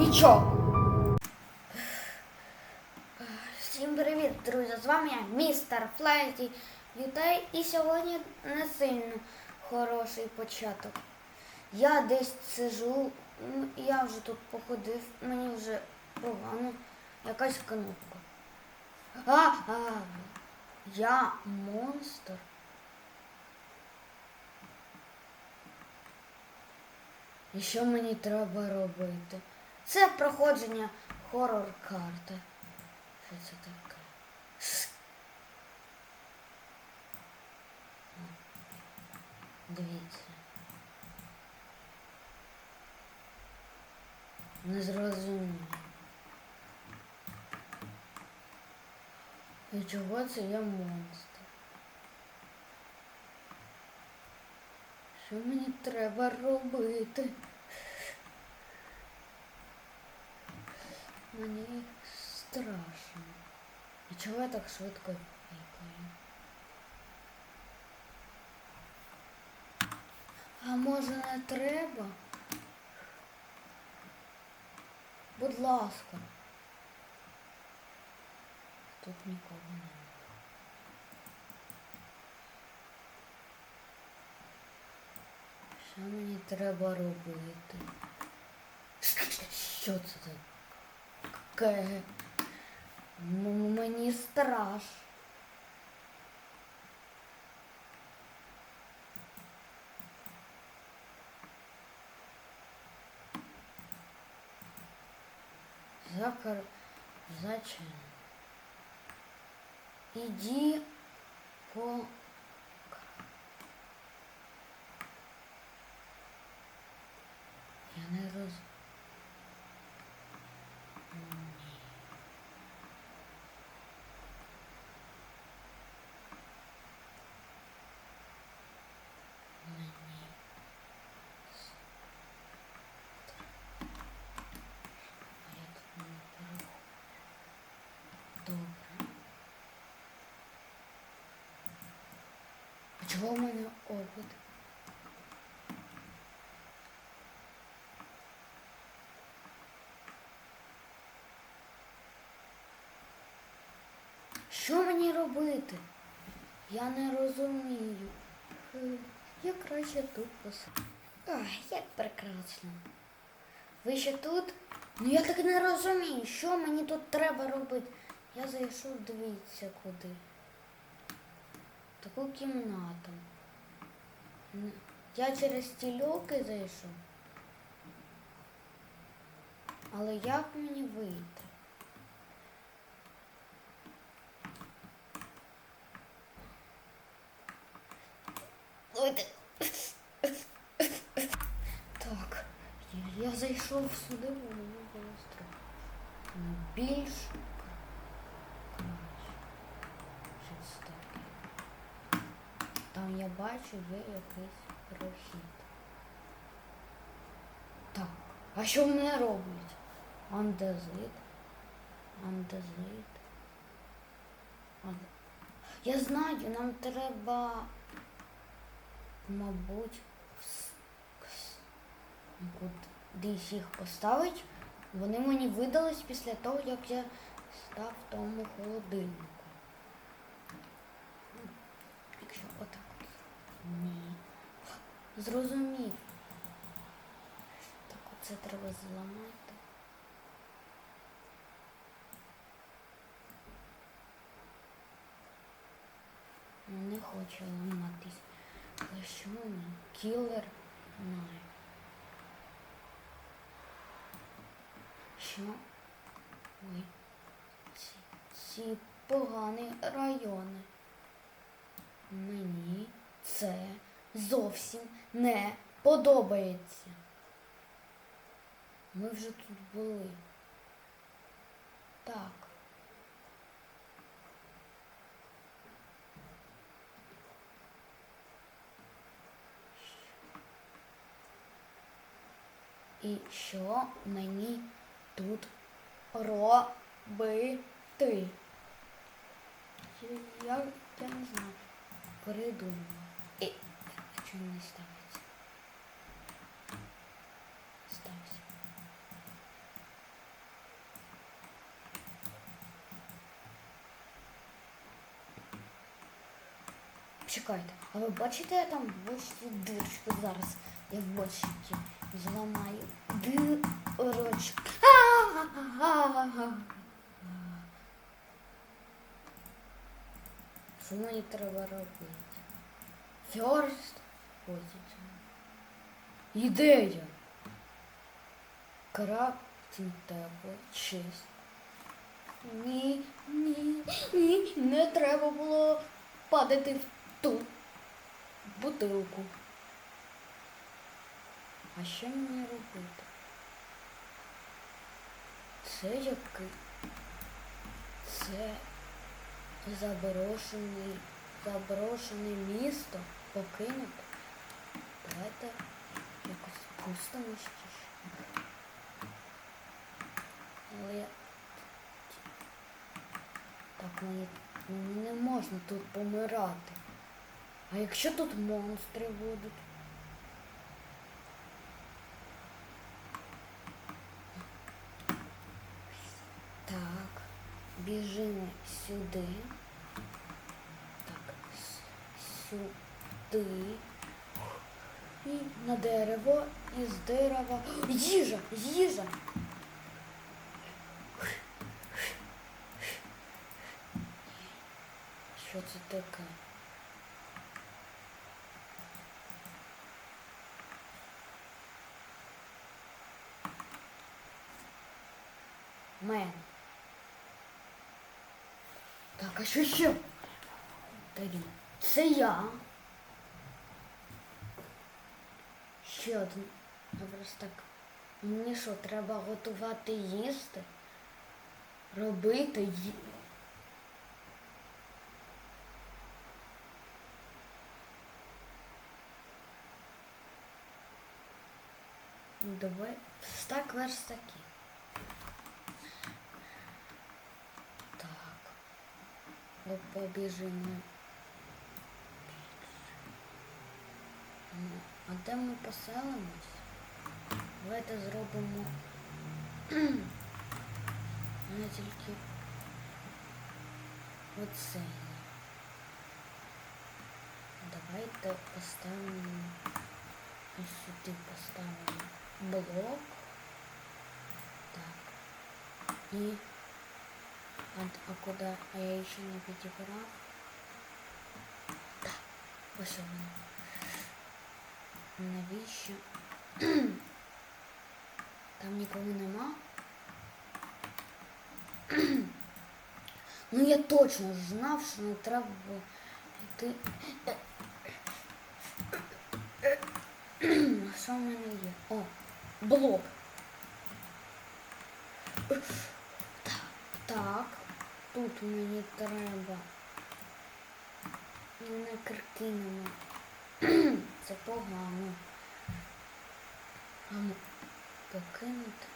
нічого. Всім привіт, друзі! З вами я, містер Флайті Ютай, і сьогодні не сильно хороший початок. Я десь сижу, я вже тут походив, мені вже погано. Якась кнопка. А, а, я монстр. І що мені треба робити? Це проходження хорор карти. Що це таке? Дивіться. Не зрозумію. І чого це я монстр? Що мені треба робити? Мені страшно. І чого я так швидко пікаю? А може не треба? Будь ласка. Тут нікого немає. Що мені треба робити? Що це таке? М- Мені страшно. Закар... Зачем? Иди по... Я не роз... Ні. Мені... А я тут не переходжу. Добре. А чого в мене опит? Що мені робити? Я не розумію. Я краще тут посиджу. Ай, як прекрасно. Ви ще тут? Ну я так не розумію, що мені тут треба робити. Я зайшов, дивіться куди. Таку кімнату. Я через ті люки зайшов. Але як мені вийти? Так, я, зайшов сюди, бо мені було страшно. Більш краще. Там я бачу, є якийсь прохід. Так, а що мене роблять? Андезит. Андезит. Ан- Я знаю, нам треба, мабуть, кудись їх поставити. Вони мені видались після того, як я став тому холодильнику. Якщо отак от. Ні. Зрозумів. Так оце треба зламати. Не хочу ламатись. Але що мені? Кілер най. Що? Ой. Ці, ці погані райони. Мені це зовсім не подобається. Ми вже тут були. Так. І що мені тут робити? Я, я не знаю. Придумала. І... А чому не ставиться? Стався. Чекайте, а ви бачите я там бачите дирочку зараз? Я в бочці зламаю дирочку. Що мені треба робити? First. Ідея. Крафтинг тебе честь. Ні, ні, ні, не треба було падати в ту бутилку. А що мені робити? Це який? Це заброшений, заброшене місто покинуте. Давайте якось спустимось. чи що. Але так мені, не можна тут помирати. А якщо тут монстри будуть? Так, біжимо сюди. Так, с- сюди. І на дерево, і з дерева. Їжа! Їжа! Що це таке? Мен. Так, а що ще? Це я. Ще один. Добре, так. Мені що, треба готувати їсти? Робити ї... Ну, Давай. Стак верстаки. Так. Побіжимо. А де ми поселимось? Давайте зробимо. Не тільки оце. Давайте поставимо ось сюди поставимо блок. Так. І а, а куди? А я ще не підібрав. Так, ось у мене. Навіщо? Там нікого нема. ну я точно знав, що не треба йти. А Що в мене є? О, блок. Так. Тут мені треба. Не картинами. Це погано. Ну, покинути.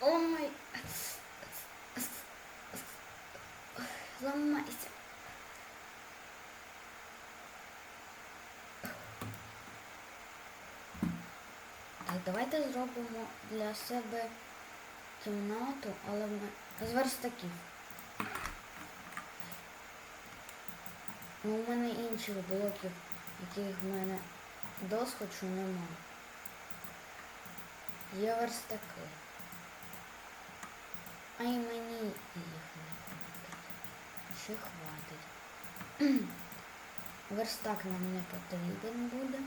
О май. Ламайся. Так, давайте зробимо для себе кімнату, але з верстаків. Ну, у мене інших блоків, яких в мене досхочу нема. Є верстаки. А й мені їх не хватить. Ще хватить. Верстак нам не потрібен буде.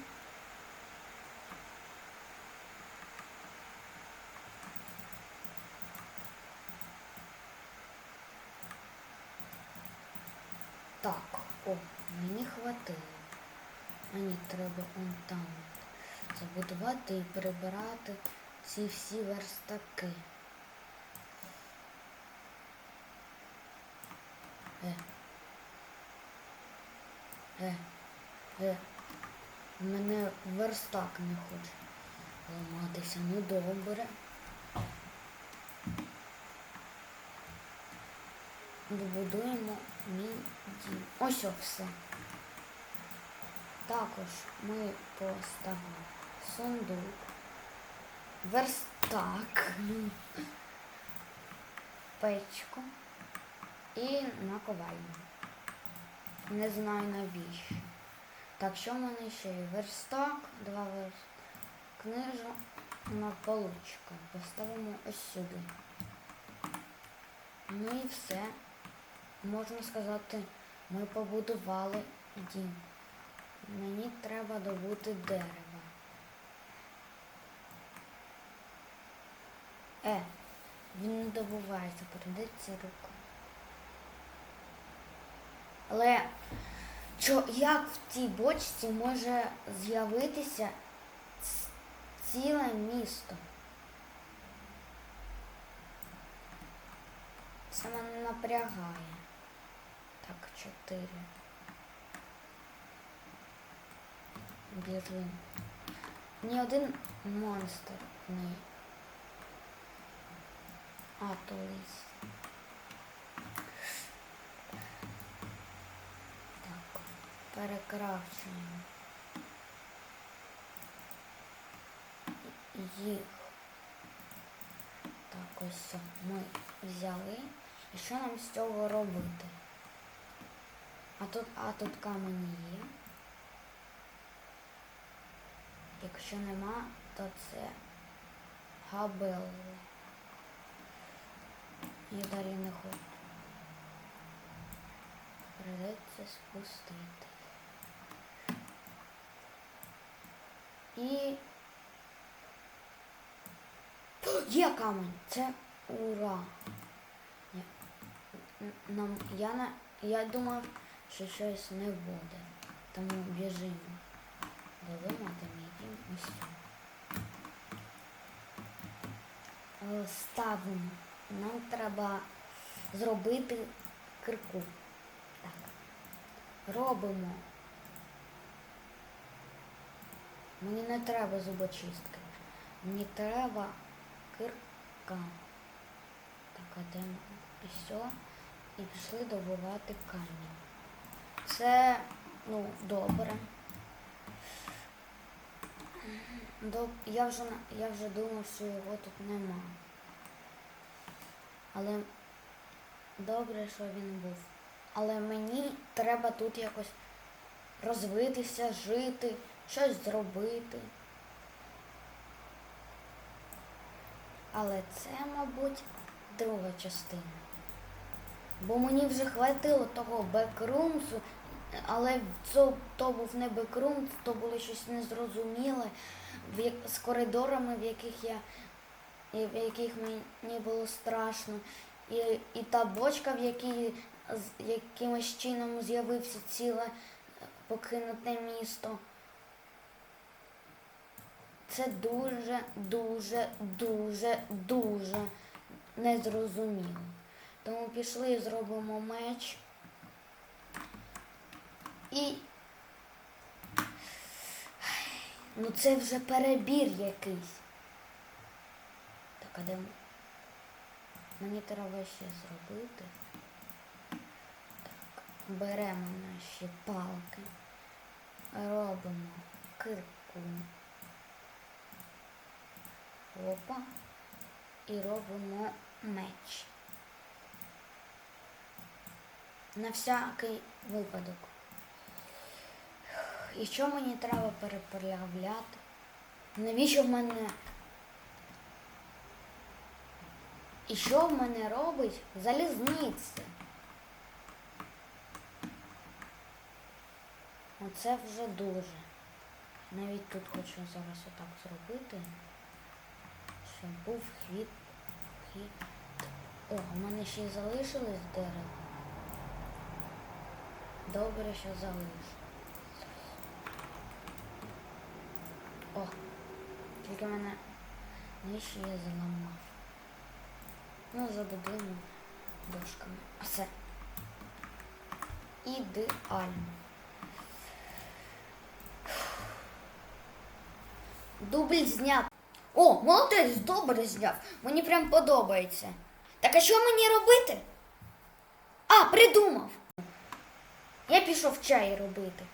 Так, о, мені хватило. Мені треба он там забудувати і прибирати ці всі верстаки. Е. Е. Е. Мене верстак не хоче ламатися. Ну добре. Добудуємо мій дім. Ось все. Також ми поставимо сундук, верстак, печку і наковальню. Не знаю навіщо. Так, що в мене ще є? Верстак, два верст. Книжа на поличка. Поставимо ось сюди. Ну і все. Можна сказати, ми побудували дім. Мені треба добути дерева. Е, він не добувається, передається руку. Але що, як в цій бочці може з'явитися ціле місто? Це мене напрягає. Так, чотири. Біжим. Ні один монстр не. А, то лис. Так, перекрачуємо. Їх. Так, ось все. ми взяли. І що нам з цього робити? А тут, а тут камені є. Якщо нема, то це габелла. Я далі не хочу. Придеться спустити. І... Є камінь! Це ура! Нам, я, на, я думав, що щось не буде. Тому біжимо. Дивимо, де Ставимо. Нам треба зробити кирку. Так. Робимо. Мені не треба зубочистки. Мені треба кирка. Так, а і все. І пішли добувати камінь. Це, ну, добре. Я, вже, я вже думав, що його тут нема. Але добре, що він був. Але мені треба тут якось розвитися, жити, щось зробити. Але це, мабуть, друга частина. Бо мені вже хватило того бекрумсу, але це, то був не бекрумс, то було щось незрозуміле з коридорами, в яких я в яких мені було страшно. І, і та бочка, в якій з якимось чином з'явився ціле е, покинуте місто. Це дуже, дуже, дуже, дуже незрозуміло. Тому пішли і зробимо меч. І. Ну це вже перебір якийсь. Так, а де мені треба ще зробити? Так, беремо наші палки, робимо кирку. Опа. І робимо меч. На всякий випадок. І що мені треба переправляти? Навіщо в мене І що в мене робить залізниця? Оце вже дуже. Навіть тут хочу зараз отак зробити, щоб був хід. О, у мене ще й залишилось дерево. Добре, що залишилось. О, тільки мене нижче я зламав. Ну, забудуємо дошками. А все. Ідеально. Дубль зняв. О, молодець, добре зняв. Мені прям подобається. Так а що мені робити? А, придумав. Я пішов чай робити.